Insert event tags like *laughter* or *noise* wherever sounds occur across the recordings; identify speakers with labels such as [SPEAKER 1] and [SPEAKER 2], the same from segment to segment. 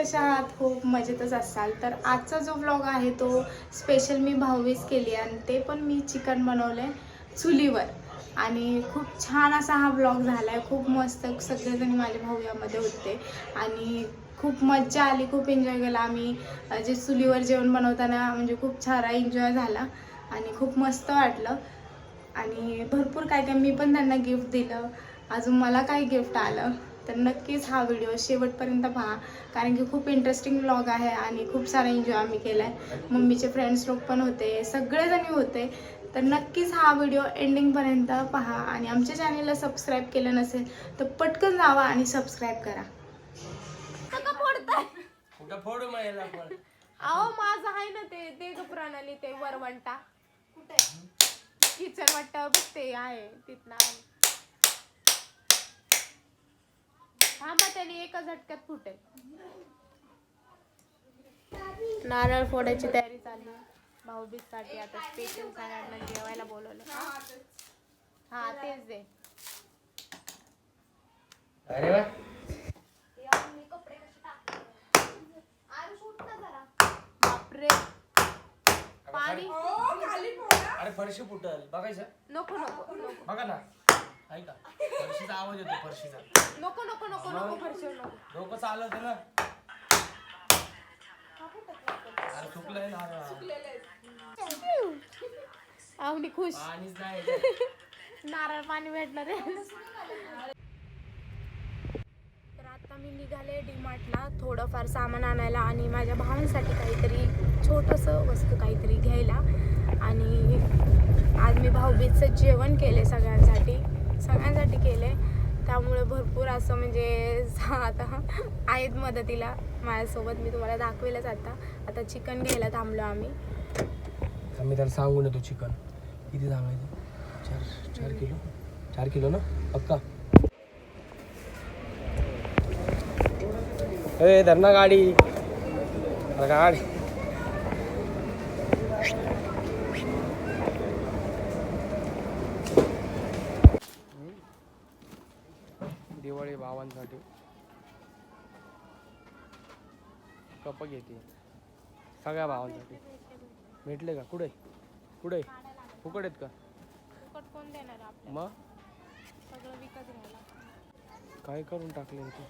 [SPEAKER 1] कशा आहात खूप मजेतच असाल. तर आजचा जो ब्लॉग आहे तो स्पेशल मी भाऊवीस केली आणि ते पण मी चिकन बनवलं आहे चुलीवर. आणि खूप छान असा हा ब्लॉग झाला आहे खूप मस्त सगळेजण माझे भाऊ यामध्ये होते. आणि खूप मज्जा आली खूप एन्जॉय केला. आम्ही जे चुलीवर जेवण बनवताना म्हणजे खूप छान एन्जॉय झाला आणि खूप मस्त वाटलं. आणि भरपूर काय काय मी पण त्यांना गिफ्ट दिलं. अजून मला काय गिफ्ट आलं? तर नक्कीच हा व्हिडिओ शेवटपर्यंत पहा. कारण की खूप इंटरेस्टिंग ब्लॉग आहे आणि खूप सारा एन्जॉय आम्ही केला आहे मम्मीचे फ्रेंड्स लोक पण होते सगळेजणी होते. तर नक्कीच हा व्हिडिओ एंडिंगपर्यंत पहा आणि आमच्या चॅनेलला सबस्क्राईब केलं नसेल तर पटकन जावा आणि सबस्क्राईब करा.
[SPEAKER 2] अहो माझं आहे ना ते ते ग प्रणाली ते वरवंटा. कुठे? किचन वाटत ते आहे तिथला थांबा त्याने एका झटक्यात फुटेल. नारळ फोडायची तयारी चालली भाऊबीजसाठी आता स्पेशल सगळ्यांना जेवायला बोलवलं. हा तेच दे.
[SPEAKER 3] अरे वा.
[SPEAKER 2] बापरे. पाणी?
[SPEAKER 3] अरे फरशी फुटल. बघायचं.
[SPEAKER 2] नको नको नको.
[SPEAKER 3] बघा ना. फरशीचा आवाज येतो फरशीचा.
[SPEAKER 2] नको नको नको नको फरशीवर नको.
[SPEAKER 3] डोकं चालवतं ना? अरे चुकलंय ना.
[SPEAKER 2] आवडी खुश.
[SPEAKER 3] पाणीच नाही
[SPEAKER 2] नारळ पाणी भेटणार आहे. तर आता मी निघाले डीमार्टला. थोडंफार सामान आणायला आणि माझ्या भावांसाठी काहीतरी छोटंसं वस्तू काहीतरी घ्यायला. आणि आज मी भाऊबीजचं जेवण केले सगळ्यांसाठी. सगळ्यांसाठी केले. त्यामुळे भरपूर असं म्हणजे *laughs* आता आहेत मदतीला. माझ्यासोबत मी तुम्हाला दाखवेलच आता. आता चिकन घ्यायला थांबलो आम्ही.
[SPEAKER 3] मी त्याला सांगून येतो चिकन. किती सांगायचं? चार चार किलो? चार किलो ना? पक्का? ए धर ना गाडी. गाडी. कप घेते. सगळ्या भावांसाठी. भेटले का? कुठे? कुठे? फुकट आहेत का?
[SPEAKER 2] फुकट कोण देणार आपल्याला?
[SPEAKER 3] मग?
[SPEAKER 2] सगळं विकत घ्यायला.
[SPEAKER 3] काय करून टाकले ते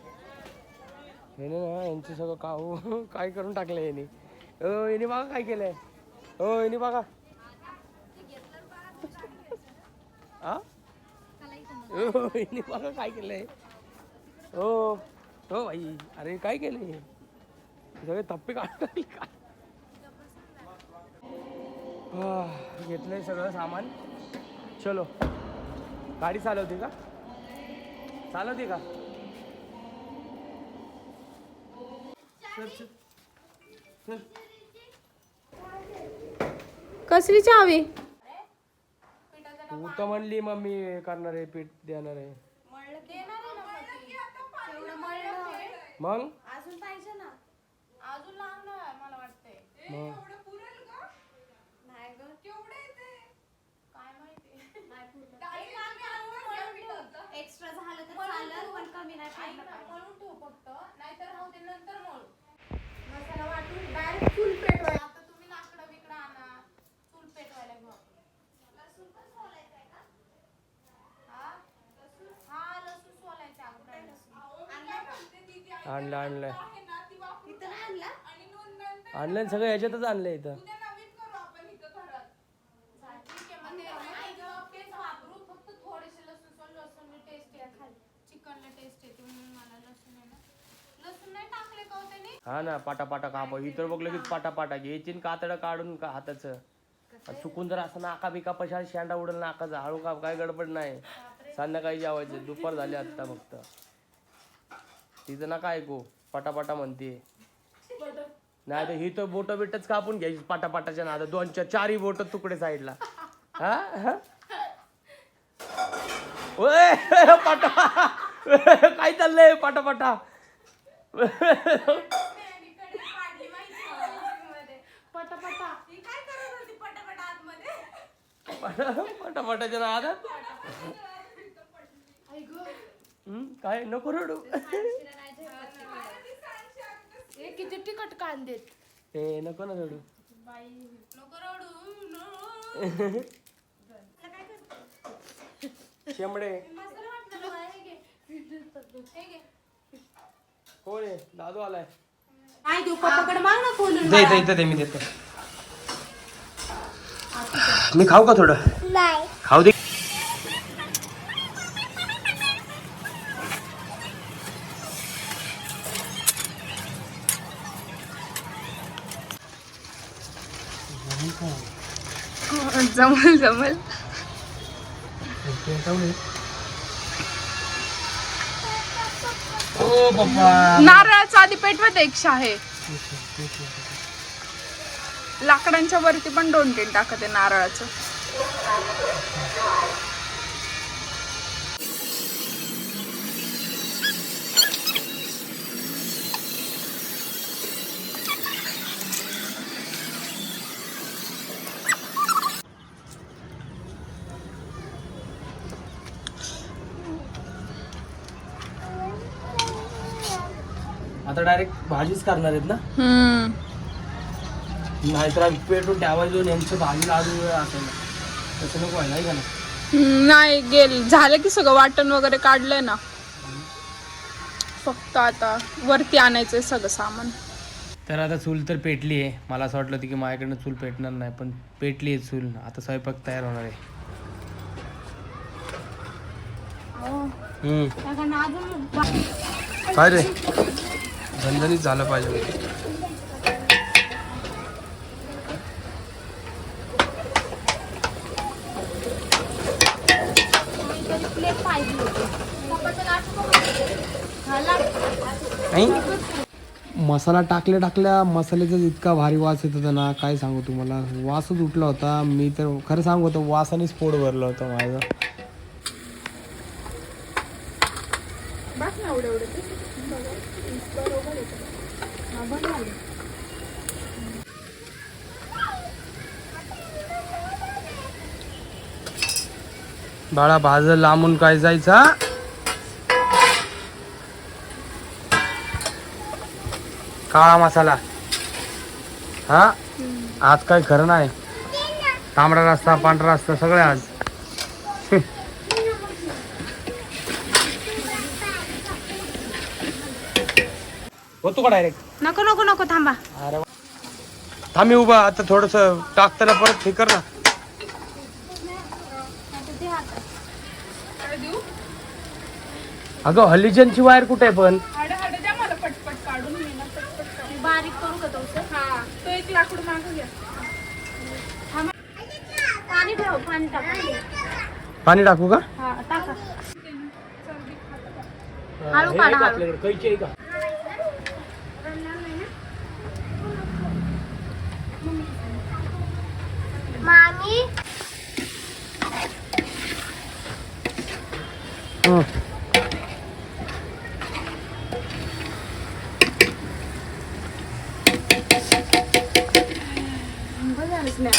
[SPEAKER 3] हे ना यांचं सगळं का हो काय करून टाकलं याने? ओ याने बघा काय केलंय. हो याने बघा. याने बघा काय केलंय. हो हो भाई अरे काय केलंय? हे सगळे थप्पे काढून काय आह, घेतलंय सगळं सामान. चलो. गाडी चालवते का? चालवते का.
[SPEAKER 2] कसली चावी?
[SPEAKER 3] तू तर म्हणली मम्मी करणार आहे पीठ देणार आहे. मग
[SPEAKER 2] अजून पाहिजे ना अजून लागणार मला
[SPEAKER 3] मग?
[SPEAKER 2] नाही ग. काय माहिती?
[SPEAKER 4] एक्स्ट्रा झालं तर चालेल पण कमी नाही पडलं पाहिजे.
[SPEAKER 2] म्हणून ठेव फक्त. नाहीतर राहू दे नंतर मळू मसाला वाटून डायरेक्ट फुल पेटवाय आता तुम्ही लाकडं बिकडं आणा. फुल पेटवायला घेऊ हा? हा लसूण सोलायचा अगोदर. लसूण.
[SPEAKER 3] आणलं आणलंय
[SPEAKER 4] इथं नाही
[SPEAKER 3] आणलंय सगळं ह्याच्यातच आणलंय इथं.
[SPEAKER 2] तेच वापरू. फक्त थोडेसे लसूण खाली. चिकनला येते म्हणून मला लसूण आहे ना. लसूण नाही टाकले का हो त्याने?
[SPEAKER 3] हा ना पाटा पाटा काप इतर बघ लगेच पाटा पाटा घ्यायची कातडं काढून का हाताचं. चुकून जर असं नाका बिका पशा शेंडा उडल नाकाचा. हळू काप काय गडबड नाही. संध्याकाळी जेवायचं. दुपार झाली आता फक्त. तिचं नका ऐकू. पटापटा म्हणते नाही तर ही तर बोट बिटच कापून घ्यायची पाटापाटाच्या नादा दोनच्या चारही बोट तुकडे साईडला. हा? हा? ओय, पाटा. काय चाललंय पाटापाटा?
[SPEAKER 2] पटापटा.
[SPEAKER 3] पटापटाच्या हम्म, काय? नको रडू.
[SPEAKER 4] नाही.
[SPEAKER 2] तिखट कांदेत.
[SPEAKER 3] ए नको ना रडू. शेंबडे. कोण आहे? दादू आलाय.
[SPEAKER 2] काय देऊ पप्पाकडे माग ना खोलून
[SPEAKER 3] दे इथं इथं दे मी देतो. मी खाऊ का थोडं? खाऊ दे.
[SPEAKER 1] जमल जमल. नारळाचं आधी पेटवत एक आहे लाकडांच्या वरती पण दोन तीन टाकत आहे नारळाचं.
[SPEAKER 3] डायरेक्ट भाजीच करणार आहेत ना?
[SPEAKER 1] हम्म.
[SPEAKER 3] नाहीतर आम्ही पेटून ठेवायचो यांचं भाजी लाडू असेल तसं नको व्हायला का ना
[SPEAKER 1] नाही गेल. झालं की सगळं वाटण वगैरे काढलंय ना. फक्त आता वरती आणायचंय सगळं सामान.
[SPEAKER 3] तर आता चूल तर पेटली आहे. मला असं वाटलं होतं की माझ्याकडनं चूल पेटणार नाही पण पेटली आहे चूल. आता स्वयंपाक तयार होणार आहे. हम्म. काय रे? झणझणीत झालं पाहिजे मसाला टाकल्या टाकल्या मसाल्याचा इतका भारी वास येत होता ना काय सांगू तुम्हाला? वासच उठला होता. मी तर खरं सांगू होतं वासानेच पोट भरलं होतं माझं. बाळा भाज लांबून काय जायचा काळा मसाला. हा? आज काय खरं नाही. तांबडा रस्ता पांढरा रस्ता सगळे आज. होतो का डायरेक्ट
[SPEAKER 2] नको नको नको थांबा.
[SPEAKER 3] अरे वा. थांबी उभा आता थोडस टाकताना परत हे कर ना. अगं हल्लीजनची वायर कुठे आहे पण?
[SPEAKER 2] बारीक करू का तो हा तो एक लाकूड मागं घ्या. पाणी ठेव पाणी टाका.
[SPEAKER 3] पाणी टाकू का?
[SPEAKER 2] हा टाका.
[SPEAKER 3] काढा
[SPEAKER 2] मामी?
[SPEAKER 3] हं.
[SPEAKER 2] झालंच नाही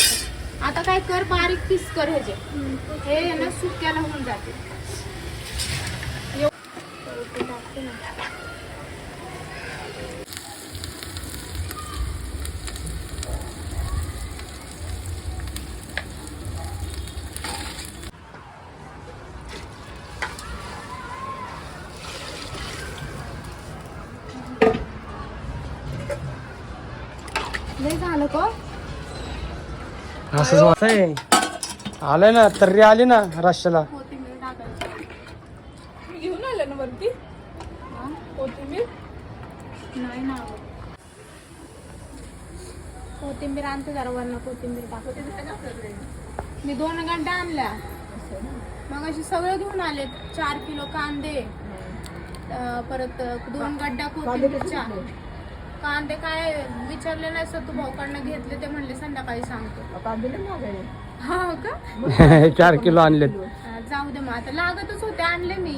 [SPEAKER 2] आता आता काय कर बारीक पीस कर ह्याचे. हे आहे ना सुक्याला होऊन जाते. झालं का?
[SPEAKER 3] वाच आहे आलंय ना तर्री आली ना रश्याला
[SPEAKER 2] कोथिंबीर टाकायची.
[SPEAKER 1] मी घेऊन आले ना वरती? कोथिंबीर?
[SPEAKER 2] नाही ना कोथिंबीर आणते जरा वरण कोथिंबीर टाकते मी दोन गड्ड्या आणल्या. मग अशी सगळं घेऊन आले चार किलो कांदे. परत दोन गड्ड्या कोथिंबीरच्या. कांदे काय विचारले नाही सर तू भाऊकडनं घेतले ते म्हणले संध्याकाळी सांगतो. हा का? *laughs*
[SPEAKER 3] चार किलो आणलेत.
[SPEAKER 2] हा, जाऊ दे मग आता लागतच होते आणले मी.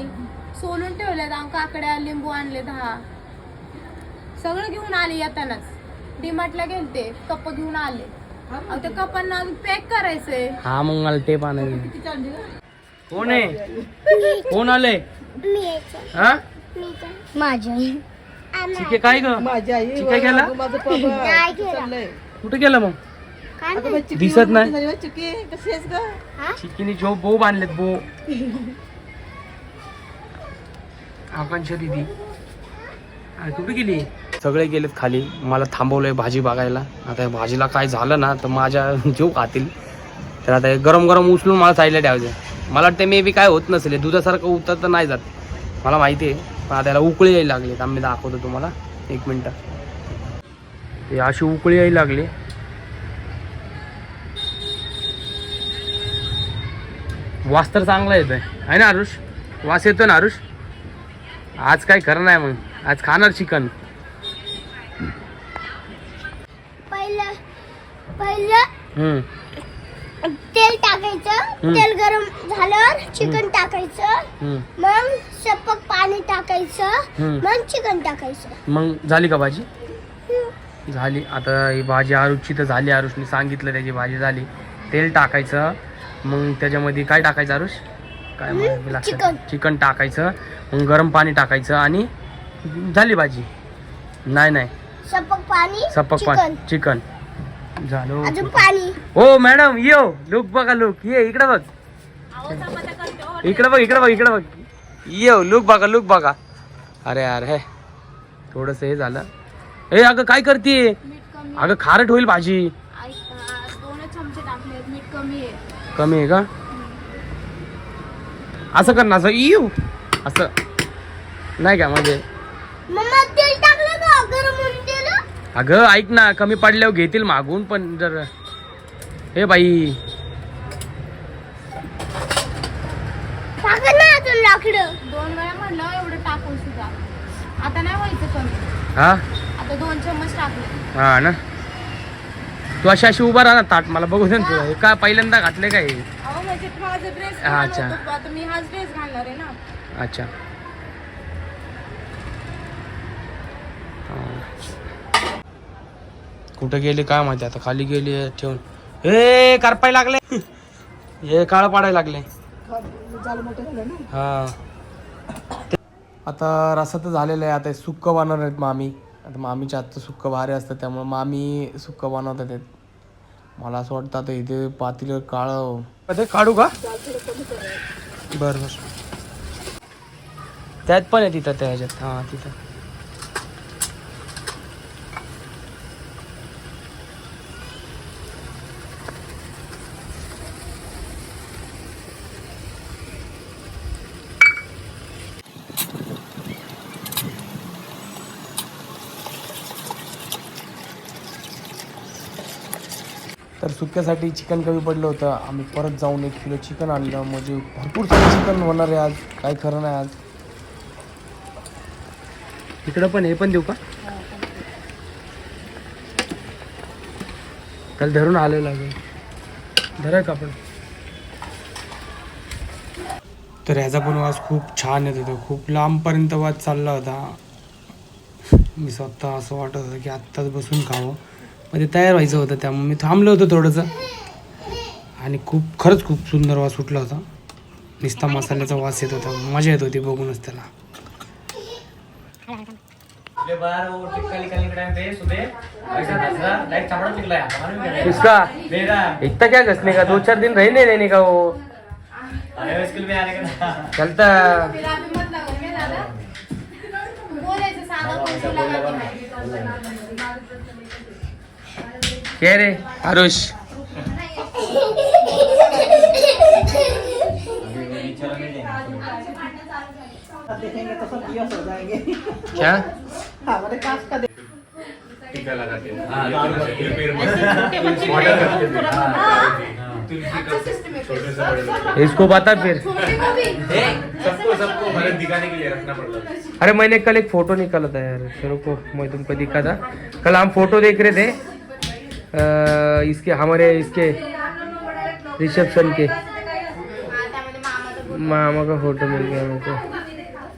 [SPEAKER 2] सोलून ठेवले काकड्या लिंबू आणले दहा. सगळं घेऊन आले येतानाच. डीमार्टला गेलते कप घेऊन आले. अहो, त्या कपांना पॅक करायचंय.
[SPEAKER 3] हा मग मला टेप आणायचं कोण आहे? कोण आले? हा?
[SPEAKER 4] माझ्या
[SPEAKER 3] चिके काय ग?
[SPEAKER 5] माझी आई
[SPEAKER 3] चिके गेला?
[SPEAKER 5] माझं पप्पा चाललंय.
[SPEAKER 3] कुठे गेला मग?
[SPEAKER 5] अगं बाई, चिकी
[SPEAKER 3] दिसत नाही.
[SPEAKER 5] झाली बाई, चिकी कशी आहेस ग?
[SPEAKER 3] चिकीने जो बो बांधलेत बो. *laughs* आकांक्षा दिदी. कुठे गेली? सगळे गेलेत खाली. मला थांबवलंय भाजी बघायला. आता या भाजीला काय झालं ना तर माझ्या *laughs* जीव खातील. तर आता हे गरम गरम उचलून मला साईडला ठेवायचं मला वाटतं मे बी काय होत नसेल. हे दुधासारखं उतर तर नाही जात. मला माहिती आहे. पण आता याला उकळी यायला लागली आम्ही दाखवतो तुम्हाला. एक मिनटं. हे अशी उकळी यायला लागली. वास तर चांगला येतोय. आहे ना आरुष? वास येतो ना आरुष? आज काय खरं नाही मग? आज खाणार चिकन.
[SPEAKER 6] पहिलं पहिलं
[SPEAKER 3] हम्म.
[SPEAKER 6] तेल टाकायचं. तेल गरम झाल्यावर चिकन टाकायचं.
[SPEAKER 3] हम्म.
[SPEAKER 6] मग सपक पाणी टाकायचं.
[SPEAKER 3] हम्म.
[SPEAKER 6] मग चिकन टाकायचं.
[SPEAKER 3] मग झाली का भाजी? झाली. आता ही भाजी आरुषची तर झाली आरुषने सांगितलं त्याची भाजी झाली. तेल टाकायचं. मग त्याच्यामध्ये काय टाकायचं आरुष? काय लक्षात
[SPEAKER 6] चिकन.
[SPEAKER 3] टाकायचं मग गरम पाणी टाकायचं आणि झाली भाजी. नाही नाही.
[SPEAKER 6] सपक पाणी
[SPEAKER 3] सपक
[SPEAKER 6] चिकन
[SPEAKER 3] पाणी. चिकन. झालं. हो मॅडम यो लुक बघा लुक. ये इकडे बघ. इकडे बघ इकडे बघ इकडे बघ. यो लुक बघा लुक बघा. अरे अरे हे. थोडस हे झालं. ए अगं काय करते? अगं खारट होईल भाजी.
[SPEAKER 2] कमी आहे
[SPEAKER 3] का? असं कर ना असं येऊ. असं. नाही का म्हणजे? अगं ऐक ना कमी पडल्यावर घेतील मागून पण जर हे बाई.
[SPEAKER 2] दोन वेळा म्हणलं एवढं टाकून सुद्धा. आता नाही व्हायचं कमी.
[SPEAKER 3] हा?
[SPEAKER 2] आता दोन चम्मच टाकले.
[SPEAKER 3] हा ना? तू अशी अशी उभा राहा ना ताट मला बघू दे ना तुला. हे काय पहिल्यांदा घातले काय हे?
[SPEAKER 2] अहो म्हणजे माझा ड्रेस
[SPEAKER 3] अच्छा.
[SPEAKER 2] आता मी हाच ड्रेस घालणार आहे ना.
[SPEAKER 3] अच्छा. हा. कुठं गेले काय माहिती आता खाली गेली ठेवून. ए करपाय लागले. हे काळ पाडायला लागले. हा. आता रसा तर झालेला आहे आता हे सुक्क बनवणार आहेत मामी. आता मामीच्या हातचं सुक्क भारी असतं त्यामुळे मामी सुक्क बनवतात आहेत. मला असं वाटतं आता इथे पातील काळ ते काढू का? बरं बरं. त्यात पण आहे तिथं त्या ह्याच्यात. हां तिथं. तर सुक्यासाठी चिकन कमी पडलं होतं. आम्ही परत जाऊन एक किलो चिकन आणलं. म्हणजे भरपूर सारं चिकन होणार आहे आज. काही खरं नाही आज. इकडं पण हे पण देऊ का? त्याला धरून आलेलं लागेल धरा का आपण? तर ह्याचा पण वास खूप छान येत होता. खूप लांबपर्यंत वास चालला होता. मी स्वतः असं वाटत होतं की आत्ताच बसून खावं. पण ते तयार व्हायचं होतं त्यामुळे मी थांबलो होतो थोडंसं. आणि खूप खरंच खूप सुंदर वास सुटला होता. निस्ता मसाल्याचा वास येत होता. मजा येत होती बघूनच त्याला. उसका इतना क्या घसने का? दो चार दिन रहने देने का वो? चलता.
[SPEAKER 2] बोलायचं साधं पण तुला लागेल.
[SPEAKER 3] क्या रे आरुष।
[SPEAKER 5] देखेंगे तो सब दिवस हो जाएंगे
[SPEAKER 3] क्या?
[SPEAKER 5] हमारे काश का
[SPEAKER 3] इसको बता फिर। अरे मैंने कल एक फोटो निकाला था यार। तेरे को मैं तुमको दिखा था। कल हम फोटो देख रहे थे। अ, इसके हमारे इसके रिसेप्शन के।
[SPEAKER 2] हा,
[SPEAKER 3] मामा का फोटो मिल गया मेरे को।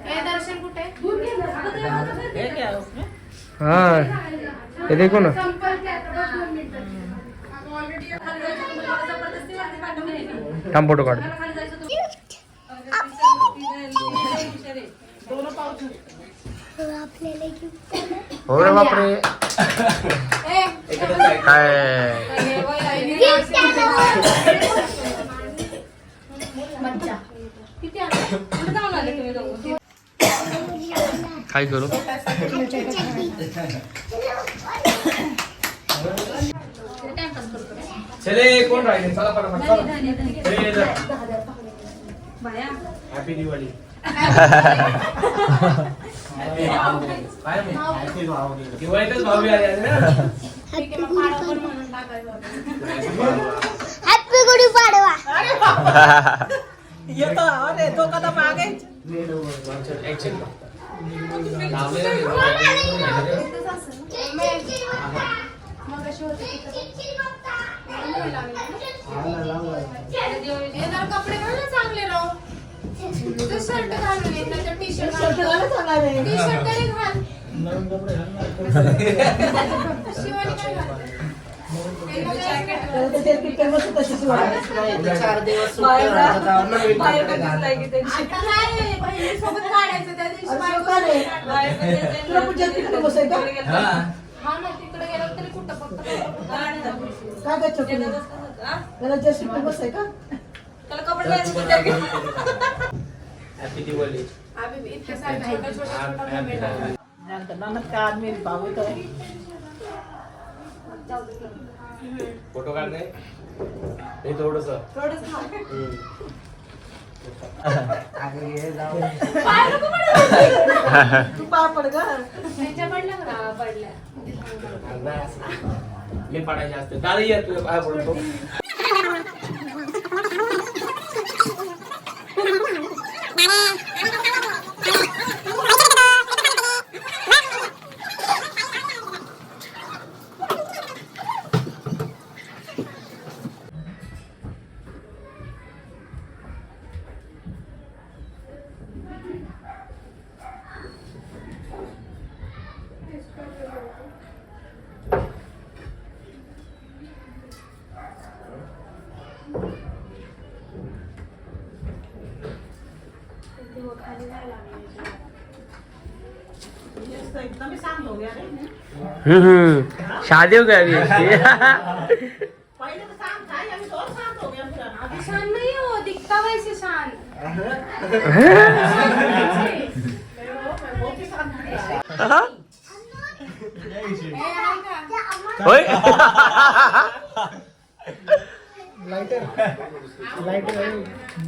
[SPEAKER 2] हे दर्शन कुठे?
[SPEAKER 3] हाँ ये देखो ना। थांब फोटो काढ।
[SPEAKER 6] आपल्याला गिफ्ट
[SPEAKER 3] हो रे बापरे. काय? काय करू? चले कोण राहिले? चला पटापट हॅपी दिवाळी दिवाळीतच भावी आले ना
[SPEAKER 6] हॅपी गुढी पाडवा
[SPEAKER 5] येतो अरे तो कदा मागे
[SPEAKER 3] ऍक्शन
[SPEAKER 2] मग अशी होते हे जरा कपडे घाल ना चांगले राव तू शर्ट घालून ये नाहीतर टी शर्ट टी शर्ट तरी घाल. *laughs* शिवानी काय घालते? हे बघ, jacket.
[SPEAKER 5] चार दिवस
[SPEAKER 2] आता काय बहिणीसोबत काढायचं त्या दिवशी बायको- हा. ना तिकडे गेलं तरी कुठं फक्त
[SPEAKER 5] काय काय चकली त्याला का आदमी भाऊ
[SPEAKER 3] फोटो हे थोडस.
[SPEAKER 5] तू पाय पड
[SPEAKER 2] पडल्या.
[SPEAKER 3] मी पाडायचे असते. दादा ये तुझ्या पाय पडतो
[SPEAKER 5] एकदम ही शांत हो गया रे
[SPEAKER 3] शादी हो गया अभी।
[SPEAKER 5] पहले तो शांत था अभी तो और शांत हो गया पूरा
[SPEAKER 2] अभी शान नहीं हो दिखता वैसे शान
[SPEAKER 5] बहुत ही? शांत था
[SPEAKER 2] ए, आहे का?
[SPEAKER 3] होय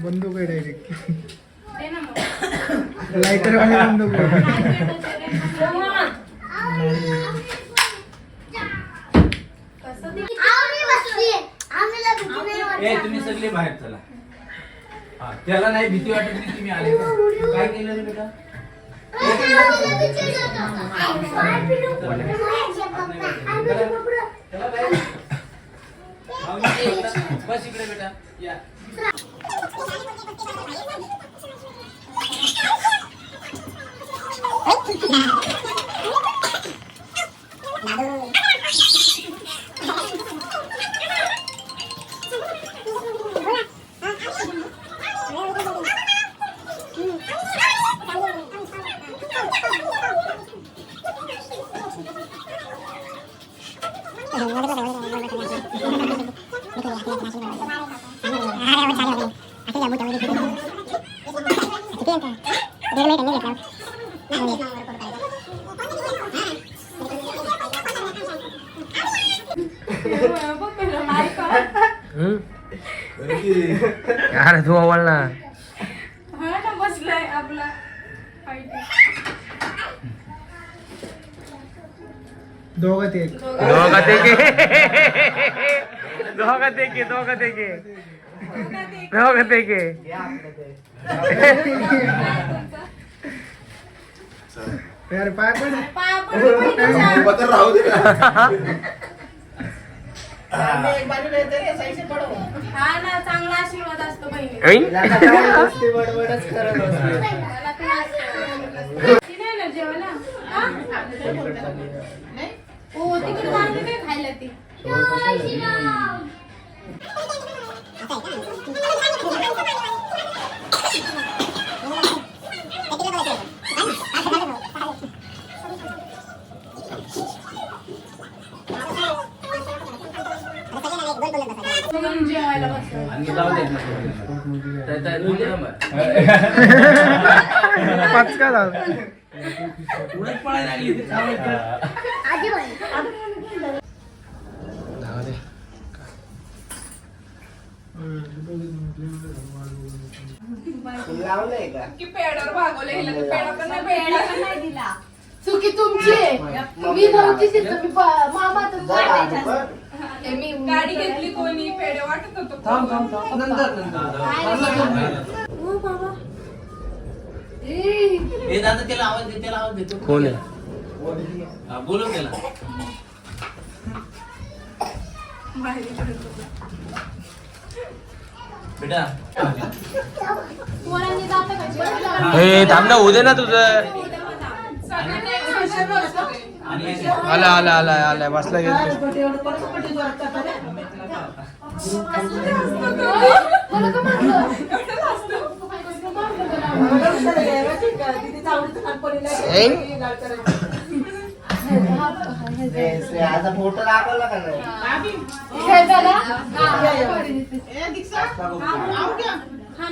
[SPEAKER 7] बंदूक आहे डायरेक्ट
[SPEAKER 6] वाटत.
[SPEAKER 8] ए तुम्ही सगळे बाहेर चला हा, त्याला नाही भीती वाटत नाही तुम्ही आले का? काय केलं रे बेटा बाहेर. माऊली, बस इकडे बेटा या
[SPEAKER 2] Thank you.
[SPEAKER 3] यार तू आवड ना.
[SPEAKER 2] हा ना बसलाय आपला.
[SPEAKER 7] दोघं ते
[SPEAKER 3] दोघं ते के दोघं ते के दोघं ते के दोघं ते के
[SPEAKER 7] यार पाय पण
[SPEAKER 2] पाया पडू हा. ना चांगला आशीर्वाद असतो बहिणी नाही ना हा? हो तिकडे खायला ती
[SPEAKER 1] सगळं जेवायला बसतो
[SPEAKER 8] आणि जाऊ दे. त्या- त्या- दोन नंबर.
[SPEAKER 7] पाच का
[SPEAKER 6] बाई
[SPEAKER 1] चुकी तुमची आहे. मी नव्हती तिथं मी प- मामा तुमचा मी गाडी घेतली कोणी पेढे वाटत होतो
[SPEAKER 8] थांब थांब थांब. नंतर नंतर ए दादा त्याला आवाज दे त्याला आवाज देतो
[SPEAKER 3] कोण आहे?
[SPEAKER 8] हा, बोलव त्याला. बेटा.
[SPEAKER 1] पोरांनी जातं का जेवायला?
[SPEAKER 3] हे थांब ना उद्या ना तुझं.
[SPEAKER 1] सगळ्यांना एक
[SPEAKER 3] आला आला आला आला बसला.
[SPEAKER 7] फोटो दाखवला का
[SPEAKER 1] हा,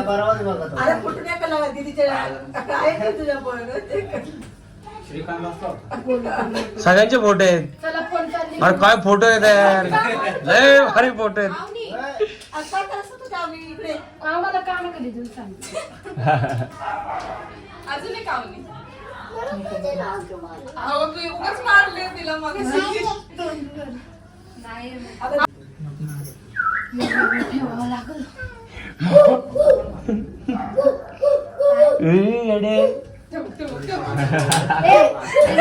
[SPEAKER 7] परवाच बघत होतो.
[SPEAKER 5] अरे कला दीदीच्या तुझ्या?
[SPEAKER 3] सगळ्यांचे फोटो आहेत.
[SPEAKER 1] चला फोन चालली.
[SPEAKER 3] अरे काय फोटो आहेत यार लय भारी फोटो आहेत.
[SPEAKER 5] आज काय करायचं तुझं आम्ही इकडे?
[SPEAKER 1] आम्हाला काम कधी देऊन सांग. अजून एक आवली अहो तू उगाच मारले तिला मग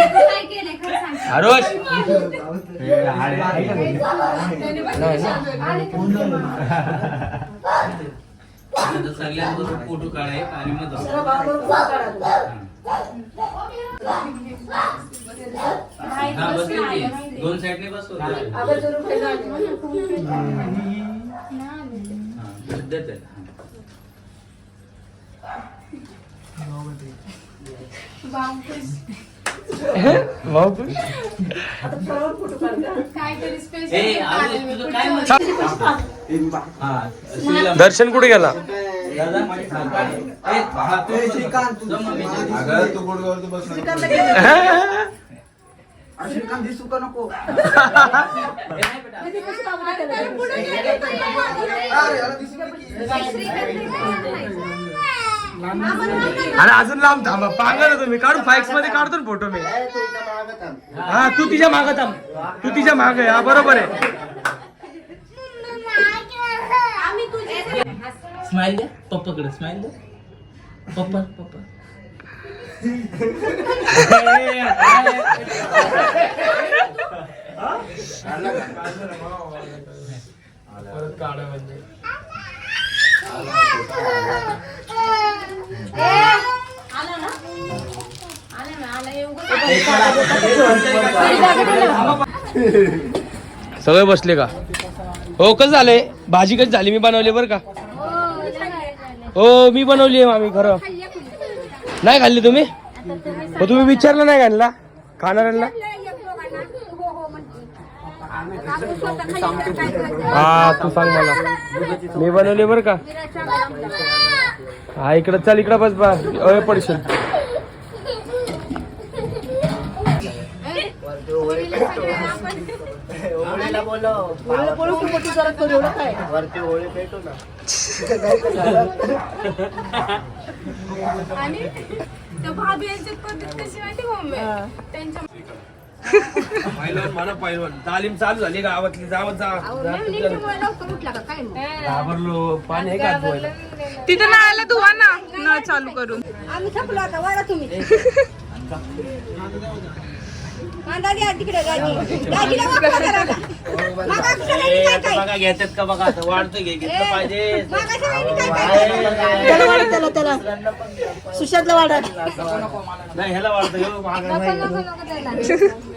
[SPEAKER 4] काय केलंय खरं सांग
[SPEAKER 3] हरोश
[SPEAKER 8] आता सगळ्यांबरोबर फोटो काढाय आणि मग. हा बसतील दोन साईडने बसतो
[SPEAKER 5] आवाज जरूर पहिला आले.
[SPEAKER 8] पद्धत? हा.
[SPEAKER 3] दर्शन कुठे गेलं. *laughs*
[SPEAKER 7] श्रीकांत दिसू का नको? *laughs*
[SPEAKER 3] अरे अजून लांब थांबा. पांगा ना तुम्ही. काढून फाईक्समध्ये काढतो ना फोटो मी. हा तू तिच्या माग थांब. तू तिच्या माग हा बरोबर आहे.
[SPEAKER 8] स्माइल दे. पप्पाकडे स्माइल दे. पप्पा पप्पा. *laughs*
[SPEAKER 3] सगळे बसले का? हो कसं झालंय? भाजी कशी झाली? मी बनवली बरं का? हो मी बनवली आहे मामी खरं. नाही खाल्ली तुम्ही? हो तुम्ही विचारलं नाही खाल्ला खाणाऱ्यांना? हा तू सांग मला. मी बनवली बरं का? हा इकडं चल इकडं बस बा अय पडशील.
[SPEAKER 1] आणि त्या भाभी यांची पद्धत कशी मम्मी? त्यांच्या
[SPEAKER 3] पहिलवान म्हणा पहिलवान तालीम चालू झाली गावातली जावत जा. घाबरलो पाणी आहे का धुवायला?
[SPEAKER 1] तिथं नळाला धुवा ना नळ चालू करून.
[SPEAKER 5] आम्ही थकलो आता वाढा तुम्ही. कांदा द्या तिकडे गाडी. गाडीला वापरा जरा आता. मागा सगळ्यांनी काय काय?
[SPEAKER 3] बघा घेतात का बघा आता वाढतं घे घेतलं पाहिजे.
[SPEAKER 5] मागा सगळ्यांनी काय काय? त्याला वाढा त्याला त्याला. सुशांतला वाढा.
[SPEAKER 3] नाही ह्याला वाढतं ह्यो महाग नाही.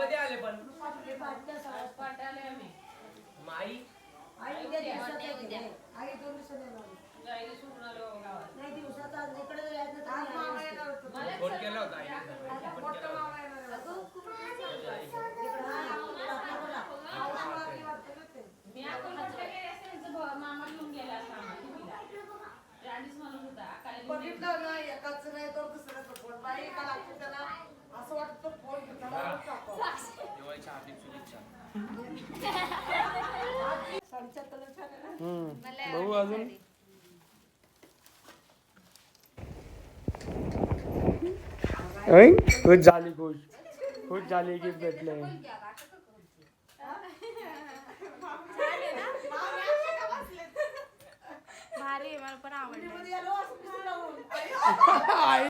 [SPEAKER 4] घे वाईट का? घे रे. वाईट का? घे. ए, घे सुशांत. काय घ्या रे, तू वाढ.
[SPEAKER 9] त्यांनी तर ताटात उचलला
[SPEAKER 4] सुशांतचं
[SPEAKER 3] आशीर्वाद बाबा
[SPEAKER 5] तुम्ही कधी आले पण माई फोन केला होता आईने. फोन केला होता. दिवाळीच्या हार्दिक शुभेच्छा बघू अजून खुश झाली खुश खुश झाली गिफ्ट भेटले
[SPEAKER 2] भारी मला पण आवडलं